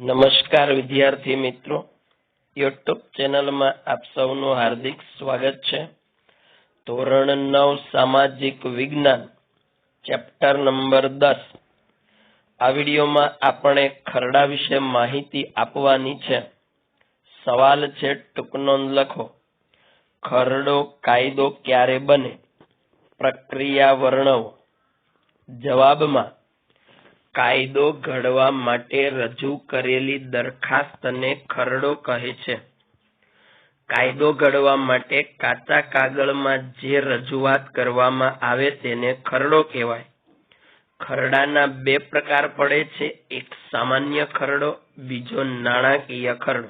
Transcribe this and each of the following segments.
નમસ્કાર વિદ્યાર્થી મિત્રો. યુટ્યુબ ચેનલમાં આપ સૌનું હાર્દિક સ્વાગત છે. ધોરણ નવ, સામાજિક વિજ્ઞાન, ચેપ્ટર નંબર દસ. આ વિડીયોમાં આપણે ખરડા વિશે માહિતી આપવાની છે. સવાલ છે, ટૂંકનો લખો. ખરડો કાયદો ક્યારે બને? પ્રક્રિયા વર્ણવો. જવાબમાં કાયદો ઘડવા માટે રજૂ કરેલી દરખાસ્તને ખરડો કહે છે. કાયદો ઘડવા માટે કાચા કાગળમાં જે રજૂઆત કરવામાં આવે તેને ખરડો કહેવાય. ખરડાના બે પ્રકાર પડે છે, એક સામાન્ય ખરડો, બીજો નાણાકીય ખરડો.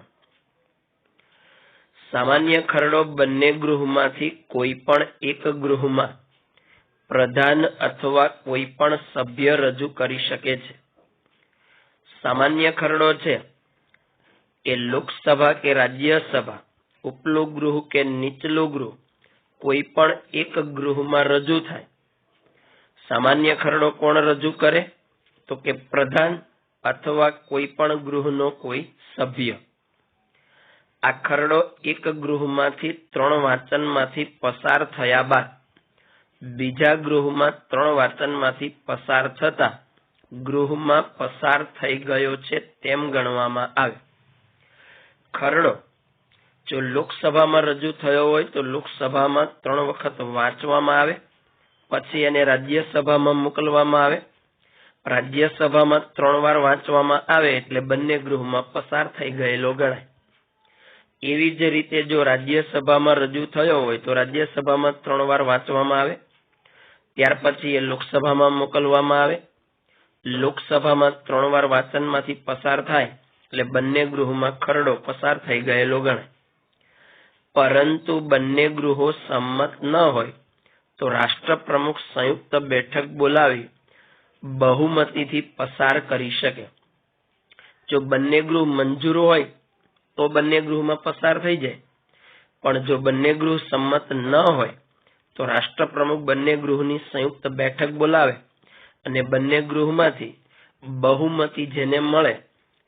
સામાન્ય ખરડો બંને ગૃહમાંથી કોઈ પણ એક ગૃહમાં પ્રધાન અથવા કોઈ પણ સભ્ય રજૂ કરી શકે છે. સામાન્ય ખરડો છે એ લોકસભા કે રાજ્યસભા ઉપલું ગૃહ કે નીચલું ગૃહ કોઈ પણ એક ગૃહમાં રજૂ થાય. સામાન્ય ખરડો કોણ રજૂ કરે? તો કે પ્રધાન અથવા કોઈ પણ ગૃહનો કોઈ સભ્ય. આ ખરડો એક ગૃહમાંથી ત્રણ વાંચનમાંથી પસાર થયા બાદ બીજા ગૃહમાં ત્રણ વાર્તનમાંથી પસાર થતા ગૃહમાં પસાર થઈ ગયો છે તેમ ગણવામાં આવે. ખરડો, જો લોકસભામાં રજૂ થયો હોય તો લોકસભામાં ત્રણ વખત વાંચવામાં આવે, પછી એને રાજ્યસભામાં મોકલવામાં આવે. રાજ્યસભામાં ત્રણ વાર વાંચવામાં આવે એટલે બંને ગૃહમાં પસાર થઈ ગયેલો ગણાય. એવી જ રીતે જો રાજ્યસભામાં રજૂ થયો હોય તો રાજ્યસભામાં ત્રણ વાર વાંચવામાં આવે ત્યાર પછી એ લોકસભામાં મોકલવામાં આવે. લોકસભામાં ત્રણ વાર વાંચનમાંથી પસાર થાય એટલે બંને ગૃહમાં ખરડો પસાર થઈ ગયેલો ગણાય. પરંતુ બંને ગૃહો સંમત ન હોય તો રાષ્ટ્રપ્રમુખ સંયુક્ત બેઠક બોલાવી બહુમતીથી પસાર કરી શકે. જો બંને ગૃહ મંજૂર હોય તો બંને ગૃહમાં પસાર થઈ જાય. પણ જો બંને ગૃહ સંમત ન હોય તો રાષ્ટ્રપ્રમુખ બંને ગૃહની સંયુક્ત બેઠક બોલાવે અને બંને ગૃહમાંથી બહુમતી જેને મળે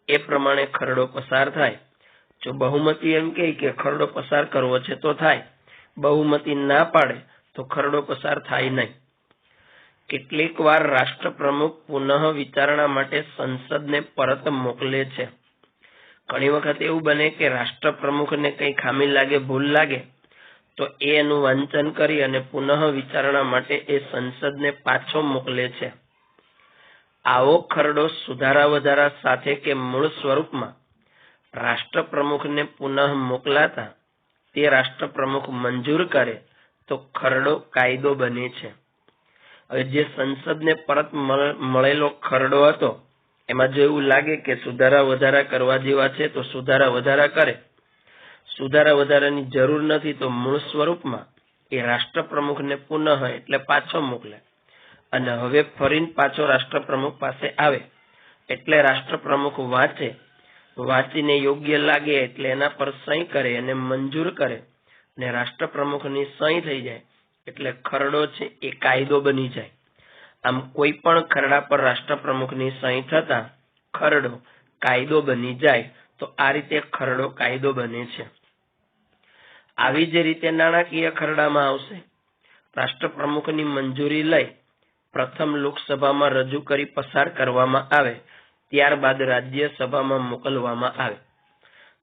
એ પ્રમાણે ખરડો પસાર થાય. જો બહુમતી એમ કહે કે ખરડો પસાર કરવો છે તો થાય. બહુમતી ના પાડે તો ખરડો પસાર થાય નહીં. કેટલીક વાર રાષ્ટ્રપ્રમુખ પુનઃ વિચારણા માટે સંસદને પરત મોકલે છે. ઘણી વખત એવું બને કે રાષ્ટ્રપ્રમુખને કંઈ ખામી લાગે, ભૂલ લાગે તો એનું વાંચન કરી અને પુનઃ વિચારણા માટે એ સંસદને પાછો મોકલે છે. આવો ખરડો સુધારા વધારા સાથે કે મૂળ સ્વરૂપમાં રાષ્ટ્ર પ્રમુખને પુનઃ મોકલાતા તે રાષ્ટ્ર પ્રમુખ મંજૂર કરે તો ખરડો કાયદો બને છે. હવે જે સંસદને પરત મળેલો ખરડો હતો, એમાં જો એવું લાગે કે સુધારા વધારા કરવા જેવા છે, તો સુધારા વધારા કરે. સુધારા વધારાની જરૂર નથી તો મૂળ સ્વરૂપમાં એ રાષ્ટ્રપ્રમુખને પુનઃ એટલે પાછો મોકલે. અને હવે ફરીને પાછો રાષ્ટ્રપ્રમુખ પાસે આવે એટલે રાષ્ટ્રપ્રમુખ વાંચે, વાંચીને યોગ્ય લાગે એટલે એના પર સહી કરે અને મંજૂર કરે અને રાષ્ટ્રપ્રમુખની સહી થઈ જાય એટલે ખરડો છે એ કાયદો બની જાય. આમ કોઈ પણ ખરડા પર રાષ્ટ્રપ્રમુખની સહી થતા ખરડો કાયદો બની જાય તો આ રીતે ખરડો કાયદો બને છે. આવી જ રીતે નાણાકીય ખરડામાં આવશે. રાષ્ટ્રપ્રમુખની મંજૂરી લઈ પ્રથમ લોકસભામાં રજૂ કરી પસાર કરવામાં આવે, ત્યારબાદ રાજ્યસભામાં મોકલવામાં આવે.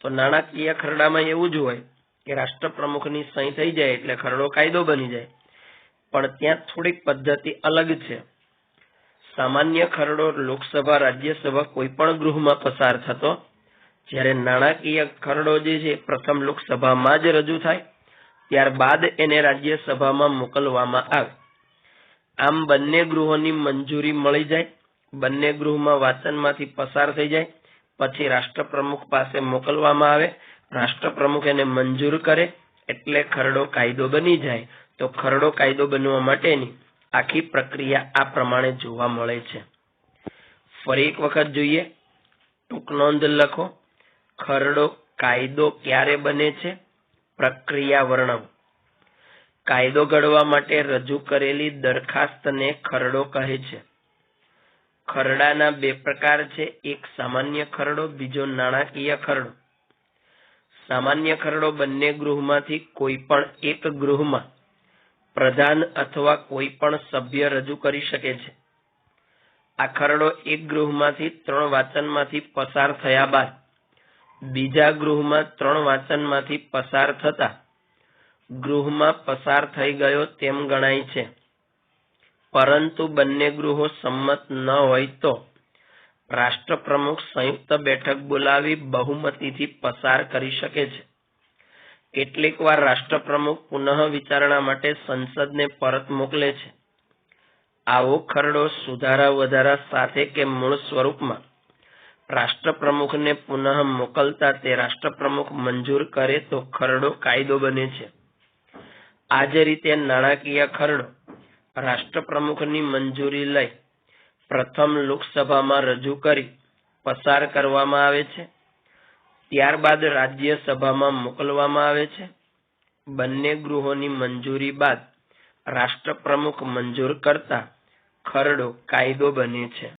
તો નાણાકીય ખરડામાં એવું જ હોય કે રાષ્ટ્રપ્રમુખની સહી થઈ જાય એટલે ખરડો કાયદો બની જાય. પણ ત્યાં થોડીક પદ્ધતિ અલગ છે. સામાન્ય ખરડો લોકસભા, રાજ્યસભા કોઈ પણ ગૃહમાં પસાર થતો જ્યારે નાણાકીય ખરડો જે છે, પ્રથમ લોકસભામાં જ રજૂ થાય, ત્યારબાદ એને રાજ્યસભામાં મોકલવામાં આવે. આમ બંને ગૃહોની મંજૂરી મળી જાય, બંને ગૃહમાં વાંચનમાંથી પસાર થઈ જાય, પછી રાષ્ટ્રપ્રમુખ પાસે મોકલવામાં આવે, રાષ્ટ્રપ્રમુખ એને મંજૂર કરે, એટલે ખરડો કાયદો બની જાય. તો ખરડો કાયદો બનવા માટેની આખી પ્રક્રિયા આ પ્રમાણે જોવા મળે છે. ફરી એક વખત જોઈએ, ટૂંક નોંધ લખો. ખરડો કાયદો ક્યારે બને છે? પ્રક્રિયા વર્ણવ કાયદો ઘડવા માટે રજૂ કરેલી દરખાસ્તને ખરડો કહે છે. ખરડાના બે પ્રકાર છે. એક સામાન્ય ખરડો, બીજો નાણાકીય ખરડો. સામાન્ય ખરડો બંને ગૃહમાંથી કોઈ પણ એક ગૃહમાં પ્રધાન અથવા કોઈ પણ સભ્ય રજૂ કરી શકે છે. આ ખરડો એક ગૃહમાંથી ત્રણ વાંચનમાંથી પસાર થયા બાદ બીજા ગૃહમાં ત્રણ વાંચનમાંથી પસાર થતા ગૃહમાં પસાર થઈ ગયો તેમ ગણાય છે. પરંતુ બંને ગૃહો સંમત ન હોય તો રાષ્ટ્રપ્રમુખ સંયુક્ત બેઠક બોલાવી બહુમતીથી પસાર કરી શકે છે. કેટલીક વાર રાષ્ટ્રપ્રમુખ પુનઃ વિચારણા માટે સંસદને પરત મોકલે છે. આવો ખરડો સુધારા વધારા સાથે કે મૂળ સ્વરૂપમાં રાષ્ટ્રપ્રમુખને પુનઃ મોકલતા તે રાષ્ટ્રપ્રમુખ મંજૂર કરે તો ખરડો કાયદો બને છે. આ જ રીતે નાણાકીય ખરડો રાષ્ટ્રપ્રમુખની મંજૂરી લઈ પ્રથમ લોકસભામાં રજૂ કરી પસાર કરવામાં આવે છે. ત્યારબાદ રાજ્યસભામાં મોકલવામાં આવે છે. બંને ગૃહોની મંજૂરી બાદ રાષ્ટ્રપ્રમુખ મંજૂર કરતા ખરડો કાયદો બને છે.